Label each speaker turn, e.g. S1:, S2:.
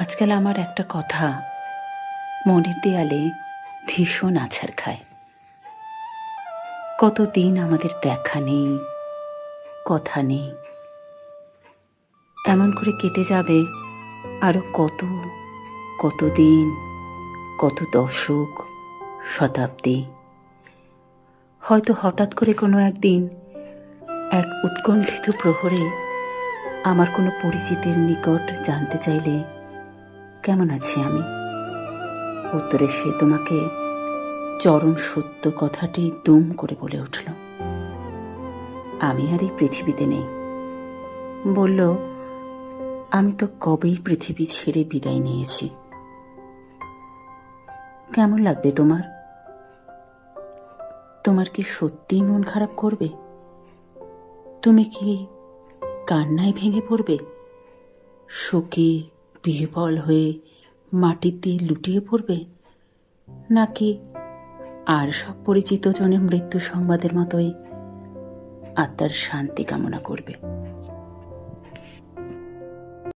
S1: আজকাল আমার একটা কথা মনের দেয়ালে ভীষণ আছাড় খায়। কতদিন আমাদের দেখা নেই, কথা নেই, এমন করে কেটে যাবে আরও কত, কতদিন, কত দশক, শতাব্দী। হয়তো হঠাৎ করে কোনো একদিন এক উৎকণ্ঠিত প্রহরে আমার কোনো পরিচিতের নিকট জানতে চাইলে কেমন আছি আমি? উত্তরে সে তোমাকে চরম সত্য কথাটি দুম করে বলে উঠল। আমি আর এই পৃথিবীতে নেই। বলল, আমি তো কবেই পৃথিবী ছেড়ে বিদায় নিয়েছি। কেমন লাগবে তোমার? তোমার কি সত্যিই মন খারাপ করবে? তুমি কি কান্নায় ভেঙে পড়বে? শোকে বিহবল হয়ে মাটিতে লুটিয়ে পড়বে? নাকি আর সব পরিচিত জনের মৃত্যু সংবাদের মতোই আত্মার শান্তি কামনা করবে?